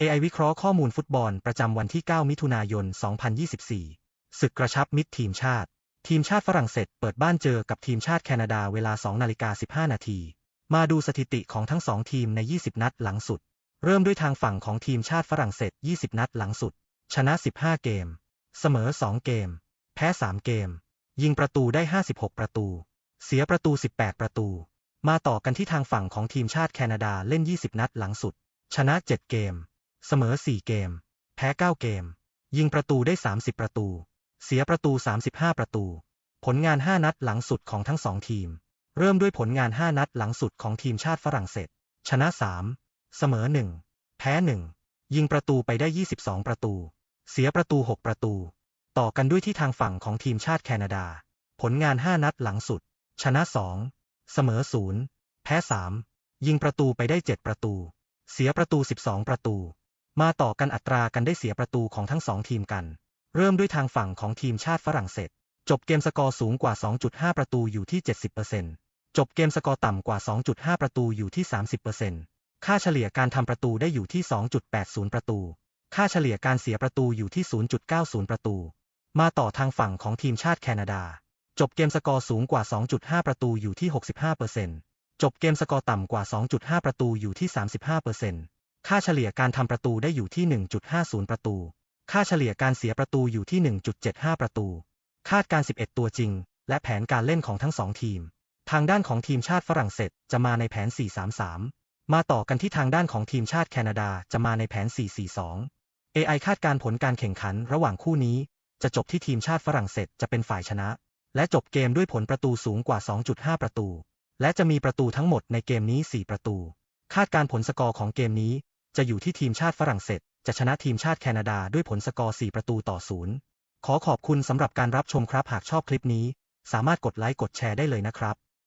AI วิเคราะห์ข้อมูลฟุตบอลประจำวันที่ 9 มิถุนายน 2024 ศึกกระชับมิตรทีมชาติ ทีมชาติฝรั่งเศสเปิดบ้านเจอกับทีมชาติแคนาดาเวลา 2 นาฬิกา 15 นาที มาดูสถิติของทั้งสองทีมใน 20 นัดหลังสุด เริ่มด้วยทางฝั่งของทีมชาติฝรั่งเศส 20 นัดหลังสุด ชนะ 15 เกม เสมอ 2 เกม แพ้ 3 เกม ยิงประตูได้ 56 ประตู เสียประตู 18 ประตู มาต่อกันที่ทางฝั่งของทีมชาติแคนาดาเล่น 20 นัดหลังสุด ชนะ 7 เกม เสมอ 4 เกม แพ้ 9 เกม ยิงประตูได้ 30 ประตู เสียประตู 35 ประตู ผลงาน 5 นัดหลังสุดของทั้งสองทีม เริ่มด้วยผลงาน 5 นัดหลังสุดของทีมชาติฝรั่งเศส ชนะ 3 เสมอ 1 แพ้ 1 ยิงประตูไปได้ 22 ประตู เสียประตู 6 ประตู ต่อกันด้วยที่ทางฝั่งของทีมชาติแคนาดา ผลงาน 5 นัดหลังสุด ชนะ 2 เสมอ 0 แพ้ 3 ยิงประตูไปได้ 7 ประตู เสียประตู 12 ประตู มาต่อกันอัตรากันได้เสียประตูของทั้งสองทีมกัน เริ่มด้วยทางฝั่งของทีมชาติฝรั่งเศส จบเกมสกอร์สูงกว่า 2.5 ประตูอยู่ที่ 70%จบเกมสกอร์ต่ำกว่า 2.5 ประตูอยู่ที่ 30%ค่าเฉลี่ยการทำประตูได้อยู่ที่ 2.80 ประตู ค่าเฉลี่ยการเสียประตูอยู่ที่ 0.90 ประตู มาต่อทางฝั่งของทีมชาติแคนาดา จบเกมสกอร์สูงกว่า 2.5 ประตูอยู่ที่ 65%จบเกมสกอร์ต่ำกว่า 2.5 ประตูอยู่ที่ 35% ค่าเฉลี่ยการทำประตูได้อยู่ที่ 1.50 ประตู ค่าเฉลี่ยการเสียประตูอยู่ที่ 1.75 ประตู คาดการ 11 ตัวจริง และแผนการเล่นของทั้งสองทีม ทางด้านของทีมชาติฝรั่งเศสจะมาในแผน 4-3-3 มาต่อกันที่ทางด้านของทีมชาติแคนาดาจะมาในแผน 4-4-2 AI คาดการผลการแข่งขันระหว่างคู่นี้ จะจบที่ทีมชาติฝรั่งเศสจะเป็นฝ่ายชนะ และจบเกมด้วยผลประตูสูงกว่า 2.5 ประตู และจะมีประตูทั้งหมดในเกมนี้ 4 ประตู คาดการผลสกอร์ของเกมนี้ จะอยู่ที่ทีมชาติฝรั่งเศส จะชนะทีมชาติแคนาดาด้วยผลสกอร์ 4 ประตูต่อศูนย์ขอขอบคุณสำหรับการรับชมครับหากชอบคลิปนี้ สามารถกดไลค์กดแชร์ได้เลยนะครับ